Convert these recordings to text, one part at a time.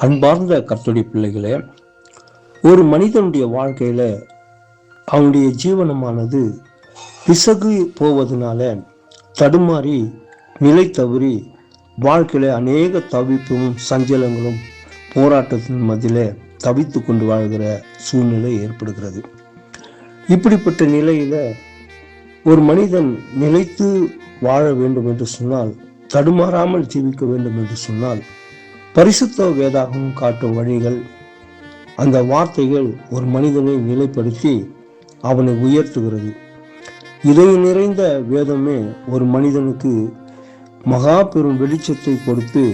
அன்பார்ந்த கர்த்தருடைய பிள்ளைகளே ஒரு மனிதனுடைய வாழ்க்கையில் அவனுடைய ஜீவனமானது பிசகு போவதனால தடுமாறி நிலை தவறி வாழ்க்கையில் அநேக தவிப்பும் சஞ்சலங்களும் போராட்டத்தின் மத்தியில் தவித்து கொண்டு வாழ்கிற சூழ்நிலை ஏற்படுகிறது. இப்படிப்பட்ட நிலையில் ஒரு மனிதன் நிலைத்து வாழ வேண்டும் என்று சொன்னால் தடுமாறாமல் ஜீவிக்க வேண்டும் என்று சொன்னால் பரிசுத்த வேதாகவும் காட்டும் வழிகள். அந்த வார்த்தைகள் ஒரு மனிதனை நிலைப்படுத்தி அவனை உயர்த்துகிறது. இதை நிறைந்த வேதமே ஒரு மனிதனுக்கு மகா பெரும் வெளிச்சத்தை கொடுத்து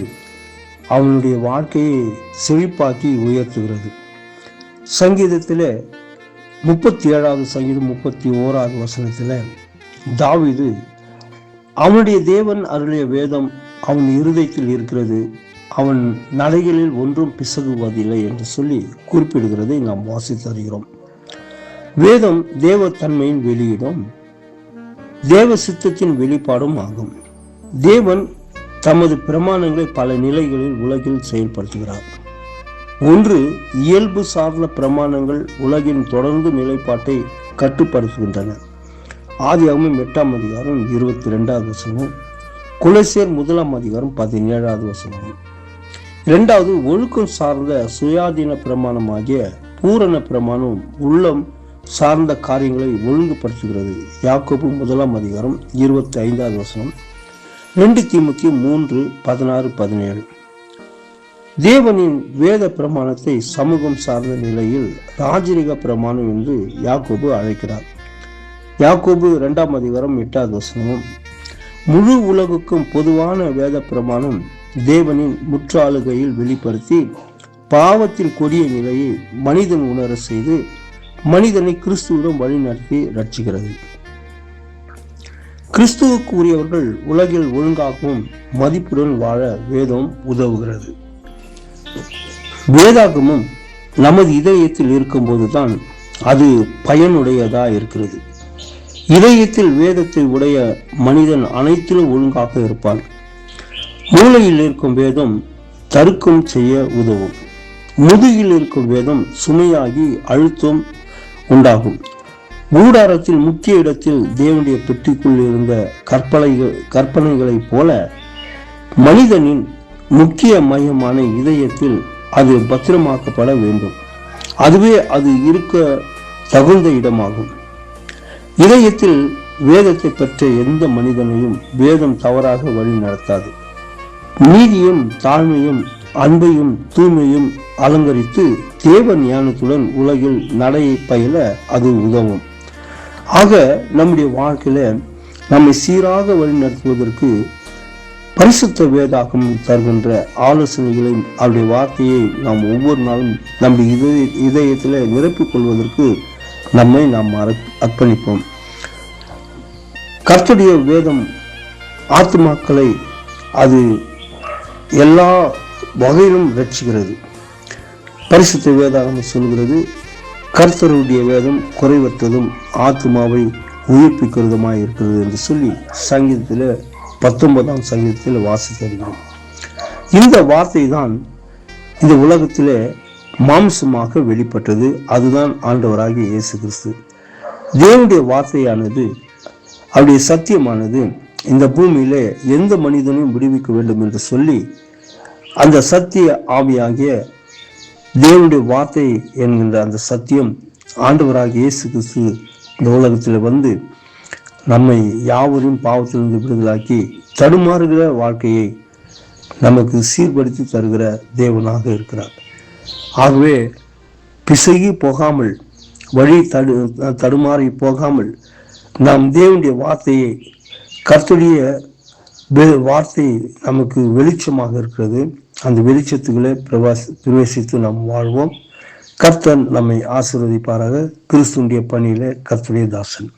அவனுடைய வாழ்க்கையை செழிப்பாக்கி உயர்த்துகிறது. சங்கீதத்தில் முப்பத்தி ஏழாவது சங்கீதம் முப்பத்தி ஓராவது வசனத்தில் தாவிது அவனுடைய தேவன் அருளிய வேதம் அவன் இருதயத்தில் இருக்கிறது. அவன் நடைகளில் ஒன்றும் பிசகுவதில்லை என்று சொல்லி குறிப்பிடுகிறதை நாம் வாசித்து அறிகிறோம் வேதம் தேவ தன்மையின் தேவ சித்தத்தின் வெளிப்பாடும் ஆகும். தேவன் தமது பிரமாணங்களை பல நிலைகளில் உலகில் செயல்படுத்துகிறார். ஒன்று இயல்பு சார்ந்த பிரமாணங்கள் உலகின் தொடர்ந்து நிலைப்பாட்டை கட்டுப்படுத்துகின்றன. ஆதியாகமும் எட்டாம் அதிகாரம் இருபத்தி ரெண்டாவது வசனமும் குலசேர் முதலாம் அதிகாரம் பதினேழாவது வசனமும். இரண்டாவது ஒழுக்கம் சார்ந்த சுயாதீன பிரமாணமாகிய பூரண பிரமாணம் உள்ளம் சார்ந்த காரியங்களை ஒழுங்குபடுத்துகிறது. யாக்கோபு முதலாம் அதிகாரம் இருபத்தி ஐந்தாவது வசனம். ரெண்டு தீமுத்தி மூன்று பதினாறு பதினேழு. தேவனின் வேத பிரமாணத்தை சமூகம் சார்ந்த நிலையில் ராஜரிக பிரமாணம் என்று யாக்கோபு அழைக்கிறார். யாக்கோபு இரண்டாம் அதிகாரம் எட்டாவது வசனமும் முழு உலகுக்கும் பொதுவான வேத பிரமாணம் தேவனின் முற்றாளுகையில் வெளிப்படுத்தி பாவத்தின் கொடிய நிலையை மனிதன் உணர செய்து மனிதனை கிறிஸ்துவிடம் வழிநடத்தி ரட்சிக்கிறது கிறிஸ்துவுக்கு உரியவர்கள் உலகில் ஒழுங்காகவும் மதிப்புடன் வாழ வேதம் உதவுகிறது. வேதாகமும் நமது இதயத்தில் இருக்கும்போதுதான் அது பயனுடையதா இருக்கிறது. இதயத்தில் வேதத்தை உடைய மனிதன் அனைத்திலும் ஒழுங்காக இருப்பான். மூளையில் இருக்கும் வேதம் தருக்கம் செய்ய உதவும். முதுகில் இருக்கும் வேதம் சுமையாகி அழுத்தம் உண்டாகும். கூடாரத்தில் முக்கிய இடத்தில் தேவனுடைய பெட்டிக்குள் இருந்த கற்பனைகள் கற்பனைகளைப் போல மனிதனின் முக்கிய மையமான இதயத்தில் அது பத்திரமாக்கப்பட வேண்டும். அதுவே அது இருக்க தகுந்த இடமாகும். இதயத்தில் வேதத்தை பெற்ற எந்த மனிதனையும் வேதம் தவறாக வழி நடத்தாது. நீதியும் தாழ்மையும் அன்பையும் தூய்மையும் அலங்கரித்து தேவ ஞானத்துடன் உலகில் நடையை பயில அது உதவும். ஆக நம்முடைய வாழ்க்கையில நம்மை சீராக வழிநடத்துவதற்கு பரிசுத்த வேதாகம் தருகின்ற ஆலோசனைகளையும் அவருடைய வார்த்தையை நாம் ஒவ்வொரு நாளும் நம்முடைய இதய இதயத்தில் நிரப்பிக் கொள்வதற்கு நம்மை நாம் அர்ப்பணிப்போம். கர்த்துடைய வேதம் ஆத்துமாக்களை அது எல்லா வகையிலும் ரட்சிக்கிறது பரிசுத்த வேதாகம் சொல்கிறது கர்த்தருடைய வேதம் குறைவற்றதும் ஆத்மாவை உயிர்ப்பிக்கிறதுமாய் இருக்கிறது என்று சொல்லி சங்கீதத்தில் பத்தொன்பதாம் சங்கீதத்தில் வாசித்தறிகிறோம் இந்த வார்த்தை தான் இந்த உலகத்தில் மாம்சமாக வெளிப்பட்டது. அதுதான் ஆண்டவராகிய இயேசு கிறிஸ்து. தேவனுடைய வார்த்தையானது அவருடைய சத்தியமானது இந்த பூமியிலே எந்த மனிதனையும் விடுவிக்க வேண்டும் என்று சொல்லி அந்த சத்திய ஆவியாகிய தேவனுடைய வார்த்தை என்கின்ற அந்த சத்தியம் ஆண்டவராக இயேசு கிறிஸ்து இந்த உலகத்தில் வந்து நம்மை யாவரையும் பாவத்திலிருந்து விடுதலாக்கி தடுமாறுகிற வாழ்க்கையை நமக்கு சீர்படுத்தி தருகிற தேவனாக இருக்கிறார். ஆகவே பிசகி போகாமல் வழி தடு தடுமாறி போகாமல் நாம் தேவனுடைய வார்த்தையை கர்த்துடைய வே- வார்த்தை நமக்கு வெளிச்சமாக இருக்கிறது. அந்த வெளிச்சத்துக்களை பிரவாசி பிரவேசித்து நாம் வாழ்வோம். கர்த்தன் நம்மை ஆசீர்வதிப்பாராக. கிறிஸ்துடைய பணியில கர்த்துடைய தாசன்.